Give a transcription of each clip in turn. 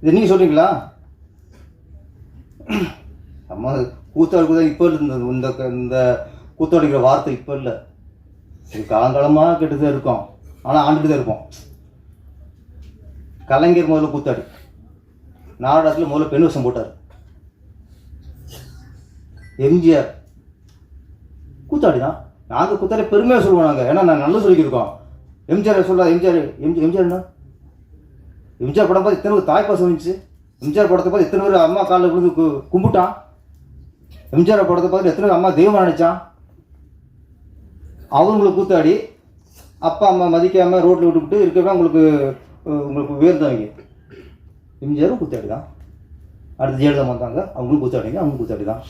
இது நீங்கள் சொல்கிறீங்களா அம்மா கூத்தாடுக்குதா இப்போ இருந்தது இந்த இந்த இந்த கூத்தாடிக்கிற வார்த்தை இப்போ இல்லை. இது காலங்காலமாக கெட்டு தான் இருக்கோம். ஆனால் ஆண்டுட்டு தான் இருப்போம். கலைஞர் முதல்ல கூத்தாடி. நாடகத்தில் முதல்ல பெண் வேஷம் போட்டார். எம்ஜிஆர். கூத்தாடி தான் நாங்கள் கூத்தாடி பெருமையாக சொல்லுவோம் நாங்கள் ஏன்னா நான் நல்லா சொல்லிக்கிருக்கோம். எம்ஜிஆர் சொல்ல எம்ஜிஆர் எம்ஜி எம்ஜிஆர்னா எம்ஜிஆர் படம் பார்த்து இத்தனை பேர் தாய்ப்பாசம் வந்துச்சு எம்ஜிஆர் படத்தை பார்த்து எத்தனை பேர் அம்மா காலில் விழுந்து கும்பிட்டான். எம்ஜிஆர் படத்தை பார்த்து எத்தனை பேர் அம்மா தெய்வம் நினைச்சான். அவங்களுக்கு கூத்தாடி அப்பா அம்மா மதிக்காமல் ரோட்டில் விட்டுவிட்டு இருக்கிறப்ப உங்களுக்கு உங்களுக்கு உயர்ந்தவங்க. எம்ஜிஆரும் கூத்தாடி தான் அடுத்து ஜெயலலிதா வந்தாங்க. அவங்களும் கூத்தாடிங்க அவங்களும் கூத்தாடி தான்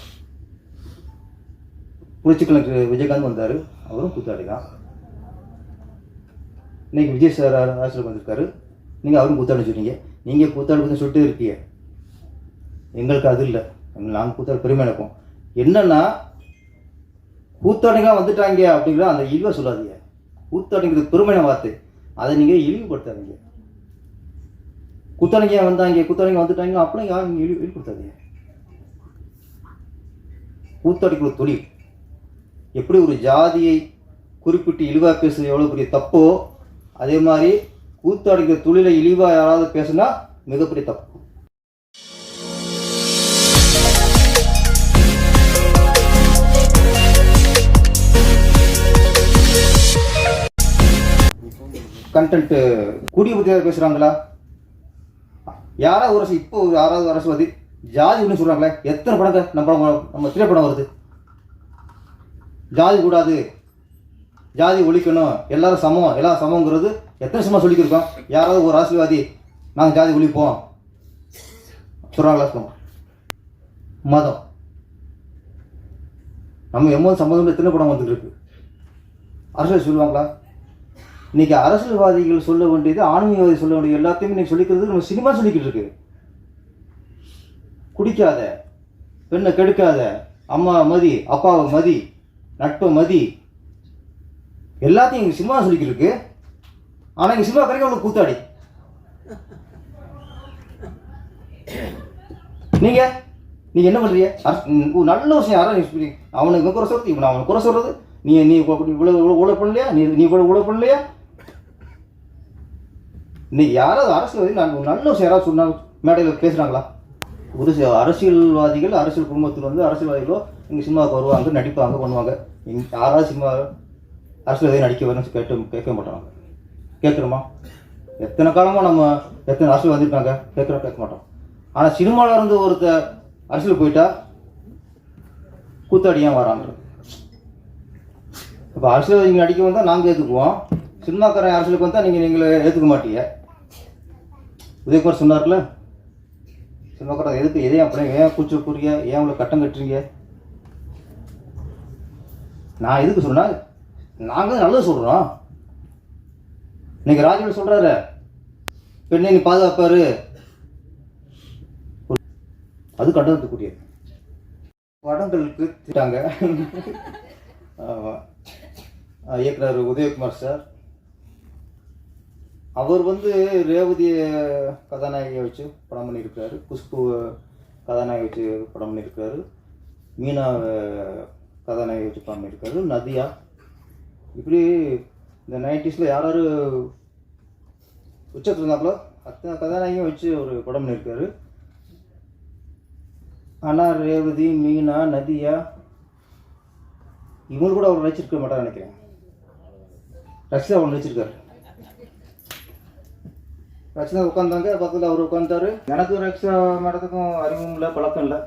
புரட்சிக்கலைக்கு விஜயகாந்த் வந்தார். அவரும் கூத்தாடி தான் இன்னைக்கு விஜய் சார் அரசியலுக்கு வந்திருக்காரு. நீங்கள் அவரும் கூத்தாடி சொல்றீங்க. நீங்கள் கூத்தாடி சொல்லிட்டு இருப்பீங்க எங்களுக்கு அது இல்லை. நாங்கள் கூத்தாடி பெருமை நினைப்போம் என்னென்னா கூத்தாடிங்களாம் வந்துட்டாங்க அப்படிங்கிற அந்த இழிவை சொல்லாதீங்க. கூத்தாடிங்கிறது பெருமையான வார்த்தை. அதை நீங்கள் இழிவுபடுத்தாதீங்க. கூத்தாடிங்க வந்தாங்க கூத்தாடிங்க வந்துட்டாங்க அப்படிலாம் யாரும் இழி இழிவுபடுத்தாதீங்க? கூத்தாடிக்கிற தொழில். எப்படி ஒரு ஜாதியை குறிப்பிட்டு இழிவாக பேசுறது எவ்வளோ பெரிய தப்போ அதே மாதிரி கூத்தாடிக்கிற தொழிலை இழிவாக யாராவது பேசுனா மிகப்பெரிய தப்பு. கண்டென்ட்டு குடியை பற்றி பேசுகிறாங்களா யாராவது ஒரு அரசு இப்போ யாராவது அரசுவாதி ஜாதி ஒன்று சொல்கிறாங்களே எத்தனை படங்க நம்ம படம் நம்ம திரைப்படம் வருது? ஜாதி கூடாது ஜாதி ஒழிக்கணும் எல்லாரும் சமம் எல்லாம் சமங்கிறது எத்தனை சும்மா சொல்லிக்கிருக்கோம்? யாராவது ஒரு அரசியல்வாதி நாங்கள் ஜாதி ஒழிப்போம் சொல்கிறாங்களா மதம். நம்ம எம்மோது சம்மந்தம் எத்தனை படம் வந்துட்டு இருக்கு அரசியல் சொல்லுவாங்களா? இன்னைக்கு அரசியல்வாதிகள் சொல்ல வேண்டியது ஆன்மீகவாதி சொல்ல வேண்டியது எல்லாத்தையும் இன்னைக்கு சொல்லிக்கிறது நம்ம சினிமா சொல்லிக்கிட்டு இருக்கு குடிக்காத பெண்ணை கெடுக்காத அம்மா மதி அப்பாவை மதி நட்பை மதி எல்லாத்தையும் சினிமா சொல்லிக்கிட்டு இருக்கு ஆனால் இங்கே சினிமா கரைக்க அவ்வளோ கூத்தாடி. நீங்க? நீங்க என்ன பண்றீங்க? அரசு- நல்ல விஷயம் யாரும் அவனுக்கு குறை சொல்றது இவன் அவனுக்கு குறை சொல்றது. நீ நீ இவ்வளவு பண்ணலையா? நீ நீ கூட இவ்வளவு பண்ணலையா? இன்னைக்கு யாராவது அரசியல்வாதி நான் நல்ல விஷயம் யாராவது சொன்னாங்க மேடையில் பேசுகிறாங்களா ஒரு சில அரசியல்வாதிகள் அரசியல் குடும்பத்தில் வந்து அரசியல்வாதிகளோ இங்கே சினிமாவுக்கு வருவாங்க நடிப்பாங்க பண்ணுவாங்க. யாராவது சினிமா அரசியல்வாதி நடிக்க வரணும்னு கேட்டு கேட்க மாட்டாங்க. கேட்குறோமா எத்தனை காலமாக நம்ம எத்தனை அரசியல் வந்திருக்காங்க? கேட்குறோம் கேட்க மாட்டோம். ஆனால் சினிமாவில் இருந்து ஒருத்தர் அரசியல் போயிட்டா கூத்தாடி ஏன் வராங்க? இப்போ அரசியல் நீங்கள் அடிக்க வந்தால் நாங்கள் ஏற்றுக்குவோம் சினிமாக்காரன் அரசியலுக்கு வந்தால் நீங்கள் நீங்களே ஏற்றுக்க மாட்டீங்க. உதயகுமார் சொன்னார்ல சினிமாக்காரன் எதுக்கு எதையும் அப்படியே ஏன் கூச்சு போறீங்க ஏன் உங்களை கட்டம் கட்டுறீங்க? நான் எதுக்கு சொன்னால் நாங்கள் நல்லது சொல்கிறோம் இன்னைக்கு ராஜன் சொல்கிறாரு பெண்ணை நீ பாதுகாப்பாரு. அது கண்டனத்துக்குரியது வடங்களுக்கு திட்டாங்க. இயக்குனர் உதயகுமார் சார். அவர் வந்து ரேவதியை கதாநாயகியை வச்சு படம் பண்ணியிருக்காரு குஷ்பு கதாநாயகி வச்சு படம் பண்ணியிருக்காரு மீனா கதாநாயகி வச்சு படம் பண்ணியிருக்காரு நதியா. இப்படி இந்த நைன்டிஸில் யார் யார் உச்சத்தில் இருந்தாங்களோ அத்தனை கதாநாயகியும் வச்சு ஒரு படம் பண்ணியிருக்காரு ஆனால் ரேவதி மீனா நதியா. இவங்க கூட அவர் நடிச்சிருக்க மாட்டார் நினைக்கிறேன். ரக்ஷிதா அவர் நடிச்சிருக்காரு. ரக்ஷிதா உட்காந்தாங்க பக்கத்தில் அவர் உட்காந்தாரு எனக்கு ரக்ஷிதா மேடத்துக்கும் அறிவும் இல்லை பழக்கம் இல்லை.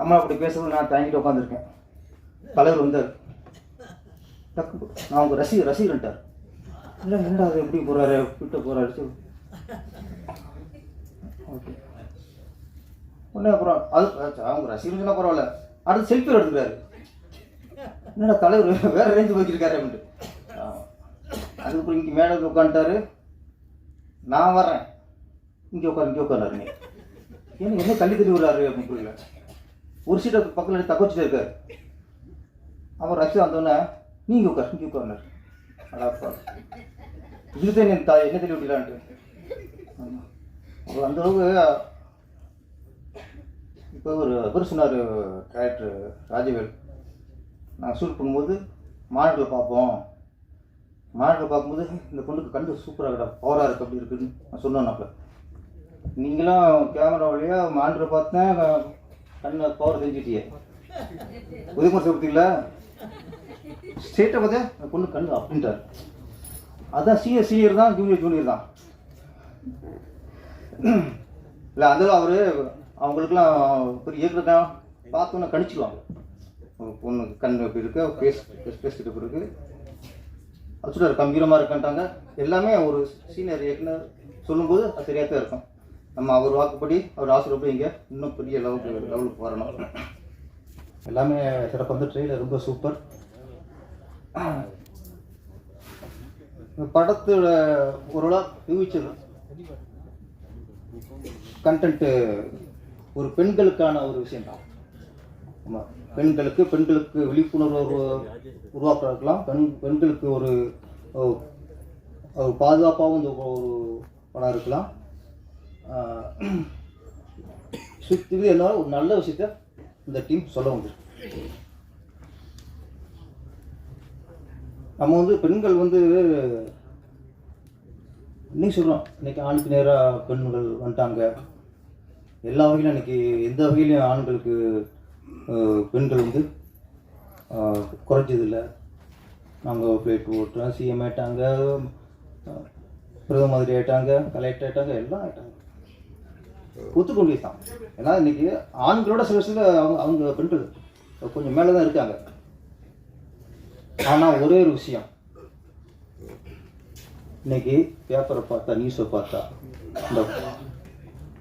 நம்ம அப்படி பேசுறது நான் தாங்கிட்டு உட்காந்துருக்கேன் தலைவர் வந்தார். டக்கு நான் உங்கள் ரசிகர் ரசிகர்ன்ட்டார் இல்லை என்னடா அது எப்படி போகிறாரு கிட்ட போகிறாரு சொல்லு. ஓகே. உடனே அப்புறம் அது அவங்க ரசிகர் சொன்னா பரவாயில்ல. அடுத்து செல்ஃபி எடுத்துக்கிறாரு. என்னடா தலைவர் வேறு ரேஞ்சு போய்க்கிருக்காரு அப்படின்ட்டு. அதுக்கப்புறம் இங்கே மேலே உட்காந்துட்டாரு. நான் வரேன் இங்கே உட்காரு இங்கே உட்காரு நீ ஏன்னா என்ன தள்ளி தள்ளி விடுறாரு அப்படின்னு புரியல. ஒரு சீட்டை பக்கத்தில் தக்க வச்சுட்டு இருக்காரு. அப்புறம் ரஷ்யா வந்தோடனே நீங்க உட்கார் இங்கே உட்காருனாரு அடாப்பா இதுதான் என் தாய் என்ன தெரிய விடலான்ட்டு ஆமா. அவர் அந்த அளவுக்கு இப்போ ஒரு அவர் சொன்னார் கேரக்டர் ராஜவேல் நாங்கள் ஷூட் பண்ணும்போது மாநிலத்தில் பார்ப்போம் மாநிலத்தில் பார்க்கும்போது இந்த பொண்ணுக்கு கண்டு சூப்பராக இருக்கா பவராக இருக்குது அப்படி இருக்குன்னு நான் சொன்னேன் நீங்களாம் கேமரா வழியாக மாநிலத்தில் பார்த்தேன் கண்ணை பவர் தெரிஞ்சுட்டியே உதயகுமார் சார் ஸ்டேட்டை பார்த்தா அந்த பொண்ணு கண்ணு அப்படின்ட்டார். அதான் சீனியர் சீனியர் தான் ஜூனியர் ஜூனியர் தான். இல்லை அதில் அவர் அவங்களுக்குலாம் பெரிய இயக்குனர் பார்த்தோன்னே கணிச்சிடுவாங்க பொண்ணு கண் எப்படி இருக்கு பேஸ் பேசிட்டு பிறகு இருக்கு. அது கம்பீரமாக இருக்குன்ட்டாங்க. எல்லாமே ஒரு சீனியர் இயக்குனர் சொல்லும்போது அது சரியாக தான் இருக்கும். நம்ம அவர் வாக்குப்படி அவர் ஆசிரியப்படி இங்கே இன்னும் பெரிய லெவலுக்கு லெவலுக்கு வரணும். எல்லாமே சிறப்பாக வந்து ட்ரெயிலர் ரொம்ப சூப்பர் படத்தோட ஓரளவு ஃபியூச்சர் கண்டென்ட்டு ஒரு பெண்களுக்கான ஒரு விஷயம் தான் ஆமாம் பெண்களுக்கு பெண்களுக்கு விழிப்புணர்வு உருவா- உருவாக்குறதுக்கெல்லாம் பெண் பெண்களுக்கு ஒரு ஒரு- ஒரு பாதுகாப்பாகவும் இந்த ஒரு படம் இருக்கலாம். சுற்றி என்னால் ஒரு நல்ல விஷயத்த இந்த டீம் சொல்ல முடியும் நம்ம வந்து பெண்கள் வந்து இன்னைக்கு சொல்கிறோம் இன்னைக்கு ஆணுக்கு நேராக பெண்கள் வந்துட்டாங்க. எல்லா வகையிலும் இன்னைக்கு எந்த வகையிலும் ஆண்களுக்கு பெண்கள் வந்து குறைஞ்சதில்லை. நாங்கள் ஃப்ளைட் ஓட்டுறோம். சிஎம் ஆயிட்டாங்க. பிரதம மந்திரி ஆயிட்டாங்க. கலெக்டர் ஆயிட்டாங்க. எல்லாம் ஆயிட்டாங்க. ஒத்துக்கொண்டே தான் ஏன்னா இன்னைக்கு ஆண்களோட சில சில அவங்க அவங்க பெண்கள் கொஞ்சம் மேலே தான் இருக்காங்க. ஆனால் ஒரே ஒரு விஷயம். இன்னைக்கு பேப்பரை பார்த்தா நியூஸை பார்த்தா இந்த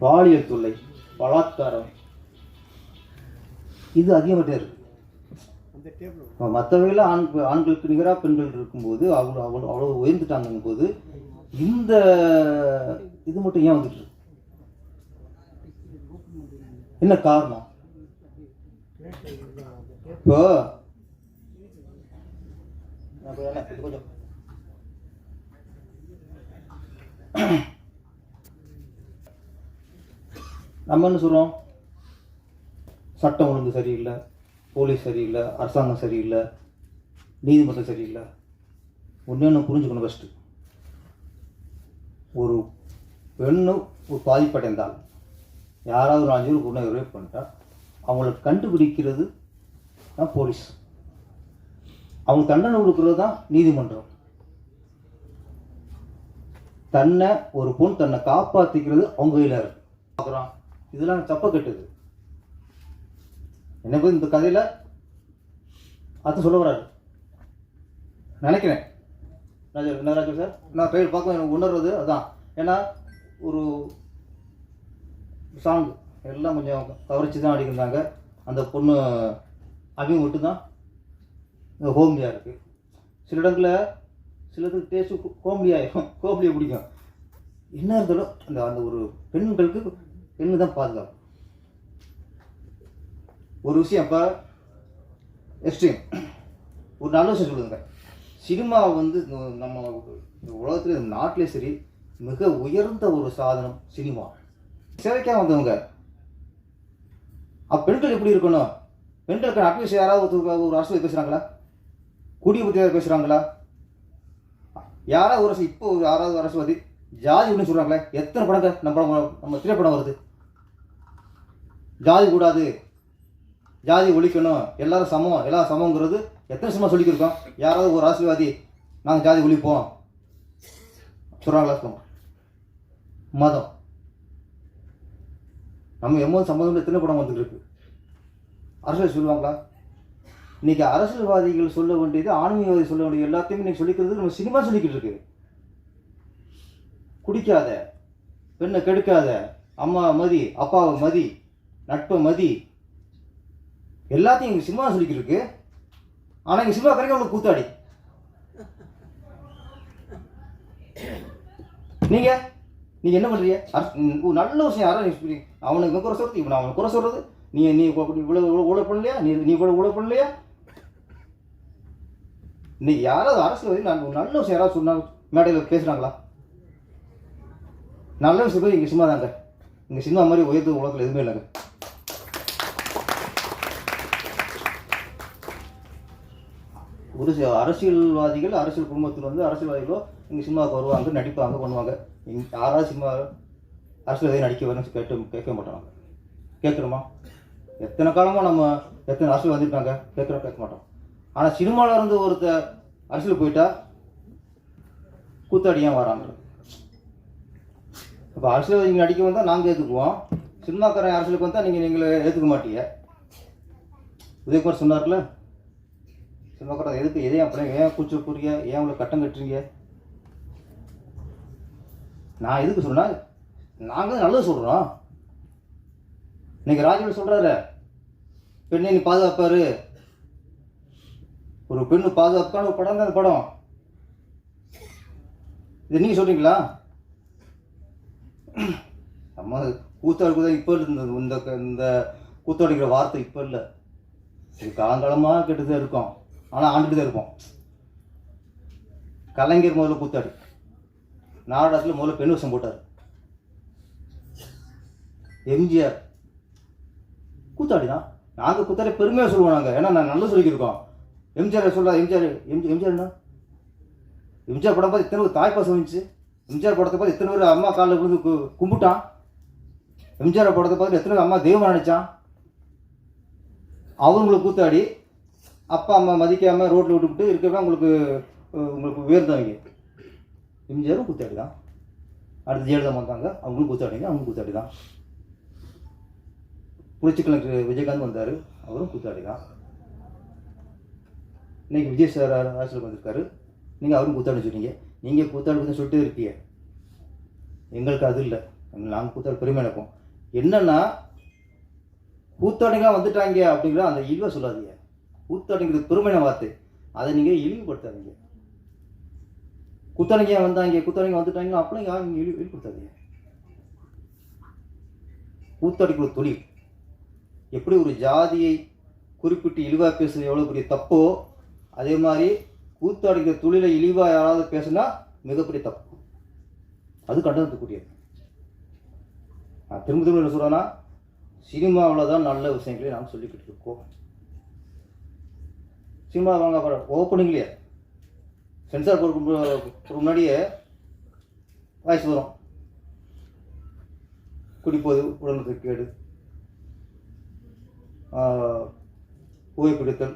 பாலியல் தொல்லை பலாத்காரம் இது அதிகமாகிட்டே இருக்கு. மற்ற ஆண் ஆண்களுக்கு நிகராக பெண்கள் இருக்கும்போது அவ்வளோ அவ்வளோ அவ்வளோ உயர்ந்துட்டாங்கும் போது இந்த இது மட்டும் ஏன் வந்துட்டு என்ன காரணம்? இப்போ கொஞ்சம் நம்ம என்ன சொல்கிறோம் சட்டம் ஒழுங்கு சரியில்லை போலீஸ் சரியில்லை அரசாங்கம் சரியில்லை நீதிமன்றம் சரியில்லை. ஒன்று ஒன்று புரிஞ்சுக்கணும் ஃபஸ்ட்டு ஒரு பெண்ணு ஒரு பாதிப்படைந்தால் யாராவது ஒரு அஞ்சு பொண்ணை ரேப் பண்ணிட்டா அவங்கள கண்டுபிடிக்கிறது தான் போலீஸ். அவங்க தண்டனை கொடுக்கறது தான் நீதிமன்றம். தன்னை ஒரு பொண்ணு தன்னை காப்பாற்றிக்கிறது அவங்க கையில் இருக்கு. பார்க்குறோம் இதெல்லாம் தப்ப கட்டுது. என்ன போய் இந்த கதையில் அது சொல்ல வராரு. நினைக்கிறேன். ராஜா சார்? நான் ட்ரெயில் பார்க்க எனக்கு உணர்றது அதான். ஏன்னா ஒரு சாங் எல்லாம் கொஞ்சம் கவரிச்சு தான் அடிக்கிறாங்க அந்த பொண்ணு அவங்க மட்டும் தான் ஹோம்லியாக இருக்குது சில இடங்களில் சிலதுக்கு டேஸ்ட்டு கோம்லியாக ஹோம்லியை பிடிக்கும். என்ன இருந்தாலும் அந்த அந்த ஒரு பெண்களுக்கு பெண்ணு தான் பாதுகாப்பு. ஒரு விஷயம் அப்போ எக்ஸ்ட்ரீம் ஒரு நல்ல விஷயம் சொல்லுங்க. சினிமா வந்து நம்ம இந்த உலகத்துல இந்த நாட்டிலே சரி மிக உயர்ந்த ஒரு சாதனம் சினிமா. சேவைக்காக வந்தவங்க. அப்போ பெண்கள் எப்படி இருக்கணும்? பெண்களுக்கு அட்வைஸ் யாராவது ஒரு- ஒரு அரசு பேசுகிறாங்களா குடியை பற்றி யாராவது பேசுகிறாங்களா யாராவது ஒரு அரசு இப்போ ஒரு யாராவது ஒரு அரசுவாதி ஜாதி ஒன்று சொல்கிறாங்களே எத்தனை படங்கள் நம்ம நம்ம திரைப்படம் வருது? ஜாதி கூடாது. ஜாதி ஒழிக்கணும். எல்லாரும் சமம். எல்லாரும் சமங்கிறது எத்தனை சமம் சொல்லிக்கிருக்கோம்? யாராவது ஒரு அரசியல்வாதி நாங்கள் ஜாதி ஒழிப்போம். சொல்கிறாங்களா சொல்லுவோம் மதம். நம்ம எம்மோது சம்மந்தம் எத்தனை படம் வந்துட்டு இருக்கு? அரசியல் சொல்லுவாங்களா? இன்னைக்கு அரசியல்வாதிகள் சொல்ல வேண்டியது ஆன்மீகவாதி சொல்ல வேண்டியது எல்லாத்தையும் இன்னைக்கு சொல்லிக்கிறது நம்ம சினிமா சொல்லிக்கிட்டு இருக்கு. குடிக்காத பெண்ணை கெடுக்காத அம்மா மதி அப்பாவை மதி நட்பை மதி எல்லாத்தையும் இங்கே சினிமா சொல்லிக்கிட்டு இருக்கு. ஆனால் இங்கே சினிமா கிடைக்க அவ்வளோ கூத்தாடி. நீங்க நீங்க என்ன பண்றீங்க? அரசு- ஒரு நல்ல விஷயம் யாரும் அவனுக்கு குறை சொல்றது இவன் அவனுக்கு குறை சொல்றது. நீ நீ இவ்வளவு இவ்வளவு இவ்வளவு ஊழல் பண்ணலையா? நீ நீ இவ்வளவு ஊழல் பண்ணலையா? இன்னைக்கு யாராவது அரசியல்வாதி நான் நல்ல விஷயம் யாராவது சொன்னாங்க மேடையில் பேசுகிறாங்களா நல்ல விஷயம் போய் இங்கே சும்மா தாங்க. இங்கே சினிமா மாதிரி உயர்த்து உலகத்தில் எதுவுமே இல்லைங்க. ஒரு சில அரசியல்வாதிகள் அரசியல் குடும்பத்தில் வந்து அரசியல்வாதிகளோ இங்கே சினிமாவுக்கு வருவாங்க நடிப்பாங்க பண்ணுவாங்க. இங்கே யாராவது சினிமா அரசியல்வாதி நடிக்க வரணும்னு கேட்டு கேட்க மாட்டாங்க. கேட்குறோமா எத்தனை காலமாக நம்ம எத்தனை அரசியல் வந்திருக்காங்க கேட்குறோம் கேட்க மாட்டோம். ஆனால் சினிமாவில் இருந்து ஒருத்தர் அரசியல் போயிட்டா கூத்தாடியாக வராங்க? இப்போ அரசியல்வாதி நடிக்க வந்தால் நாங்கள் ஏற்றுக்குவோம் சினிமாக்காரன் அரசியலுக்கு வந்தால் நீங்கள் நீங்களே ஏற்றுக்க மாட்டீங்க. உதயகுமார் சொன்னார்ல சினிமாக்காரன் எதுக்கு எதையும் அப்புறம் ஏன் கூச்சல் போறீங்க ஏன் உங்களை கட்டம் கட்டுறீங்க? நான் எதுக்கு சொன்னேன் நாங்கள் நல்லது சொல்கிறோம் இன்னைக்கு ராஜீவ் சொல்கிறாரு பெண்ணை நீ பாதுகாப்பாரு. ஒரு பெண்ணு பாதுகாப்பான ஒரு படம் தான் அந்த படம். இது நீங்கள் சொல்கிறீங்களா நம்ம கூத்தாடுக்குதா இப்போ இந்த இந்த இந்த கூத்தாடிக்கிற வார்த்தை இப்போ இல்லை. இது காலங்காலமாக கெட்டு தான் இருக்கும். ஆனால் ஆண்டுட்டு தான் இருப்போம். கலைஞர் முதல்ல கூத்தாடி. நாடகத்தில் முதல்ல பெண் வசம் போட்டார். எம்ஜிஆர். கூத்தாடி தான் நாங்கள் கூத்தாடி பெருமையாக சொல்லுவோம் நாங்கள் ஏன்னா நான் நல்லா சொல்லிக்கிருக்கோம். எம்ஜிஆர் சொல்கிறா எம்ஜிஆர் எம் எம்ஜிஆர் எம்ஜிஆர் படம் பார்த்து இத்தனை பேர் தாய் பாசம் வந்துச்சு எம்ஜிஆர் படத்தை பார்த்து இத்தனை பேர் அம்மா காலில் விழுந்து கும்பிட்டான். எம்ஜிஆர் படத்தை பார்த்து எத்தனை அம்மா தெய்வம் நினைச்சான். அவங்களை கூத்தாடி அப்பா அம்மா மதிக்காமல் ரோட்டில் விட்டுவிட்டு இருக்கவே உங்களுக்கு உங்களுக்கு உயர்ந்தவங்க. எம்ஜிஆரும் கூத்தாடி தான் அடுத்து ஜெயலலிதா வந்தாங்க அவங்களும் கூத்தாடிங்க அவங்களும் கூத்தாடி தான் புரட்சிக்கலைஞர் விஜயகாந்த் வந்தார் அவரும் கூத்தாடி தான் இன்றைக்கி விஜய் சார் அரசியலுக்கு வந்திருக்காரு. நீங்கள் அவரும் கூத்தாடி சொன்னீங்க நீங்கள் கூத்தாடி சொல்லிட்டு இருப்பீங்க எங்களுக்கு அது இல்லை. நாங்கள் கூத்தாடு பெருமை நடக்கும் என்னென்னா கூத்தாடிங்க வந்துட்டாங்க அப்படிங்கிற அந்த இழிவை சொல்லாதீங்க. கூத்தாடிங்கிறது பெருமையான வார்த்தை. அதை நீங்கள் இழிவுபடுத்தாதீங்க. குத்தனைங்க வந்தாங்க குத்தனைங்க வந்துட்டாங்க அப்படிலாம் யாரும் இழிவு இழி இழிவுபடுத்தாதீங்க. கூத்தாடிக்குள்ள தொழில். எப்படி ஒரு ஜாதியை குறிப்பிட்டு இழிவாக பேசுறது எவ்வளோ பெரிய தப்போ அதே மாதிரி கூத்து அடிக்கிற தொழிலை இழிவாக யாராவது பேசுனா மிகப்பெரிய தப்பு. அது கண்டனத்துக்குரியது நான் திரும்ப திரும்ப என்ன சொல்கிறேன்னா சினிமாவில் தான் நல்ல விஷயங்களை நாம் சொல்லிக்கிட்டு இருக்கோம். சினிமா வாங்க அப்புறம் ஓப்பனிங்லேயே சென்சார் போடுறதுக்கு முன்னாடியே வாய்ஸ் வரும். குடிப்போது உடலுக்கு கேடு. ஆஹ், புகைப்பிடித்தல்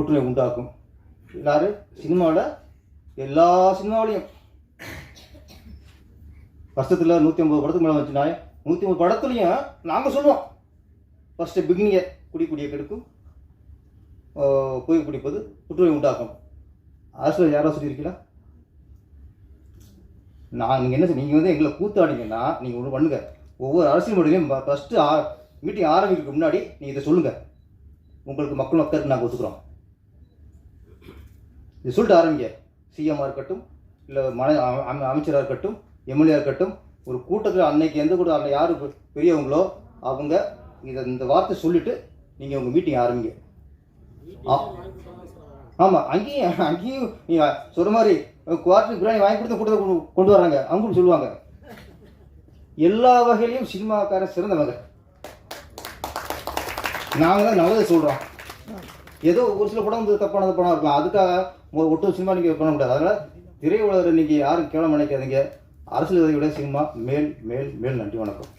புற்றுநோய் உண்டாக்கும். எல்லாரும் சினிமாவில் எல்லா சினிமாவிலையும். வருஷத்தில் நூற்றி ஐம்பது படத்துக்கு மேலே வந்துச்சுனா நூற்றி ஐம்பது படத்துலையும் நாங்கள் சொல்லுவோம். ஃபஸ்ட்டு பிகினியை குடி குடியை கெடுக்கும். போய் குடிப்பது புற்றுநோய் உண்டாக்கும். அரசியல் யாரோ சொல்லியிருக்கீங்களா? நான் நீங்கள் என்ன நீங்கள் வந்து எங்களை கூத்தாடிங்கன்னா நீங்கள் ஒன்று பண்ணுங்க. ஒவ்வொரு அரசியல் முடிவையும் ஃபஸ்ட்டு ஆ மீட்டிங் ஆரம்பிக்கிறதுக்கு முன்னாடி நீங்கள் இதை சொல்லுங்கள் உங்களுக்கு மக்கள் மக்களுக்கு நாங்கள் ஒத்துக்கிறோம். இது சொல்லிட்டு ஆரம்பிங்க. சிஎம்மாக இருக்கட்டும் இல்லை மன அமைச்சராக இருக்கட்டும் எம்எல்ஏ இருக்கட்டும் ஒரு கூட்டத்தில் அன்னைக்கு எந்த கூட அன்னை யார் பெரியவங்களோ அவங்க இதை இந்த வார்த்தை சொல்லிட்டு நீங்கள் உங்கள் மீட்டிங் ஆரம்பிங்க. ஆ- ஆமாம் அங்கேயும் அங்கேயும் நீங்கள் சொல்கிற மாதிரி குவார்டர் பிரியாணி வாங்கி கொடுத்து கூட்டத்தை கொண்டு கொண்டு வராங்க அவங்களும் சொல்லுவாங்க. எல்லா வகையிலையும் சினிமாக்காரன் சிறந்தவங்க. நாங்கள் தான் நல்லதை சொல்கிறோம் ஏதோ ஒரு சில படம் வந்து தப்பானது படம் இருக்கலாம். அதுக்காக ஒட்டு சினிமா நீங்கள் பண்ண முடியாது. அதனால் திரையுலகில் நீங்கள் யாரும் கேவலம் நினைக்காதீங்க. அரசியல்வாதியோட சினிமா மேல் மேல் மேல் நன்றி வணக்கம்.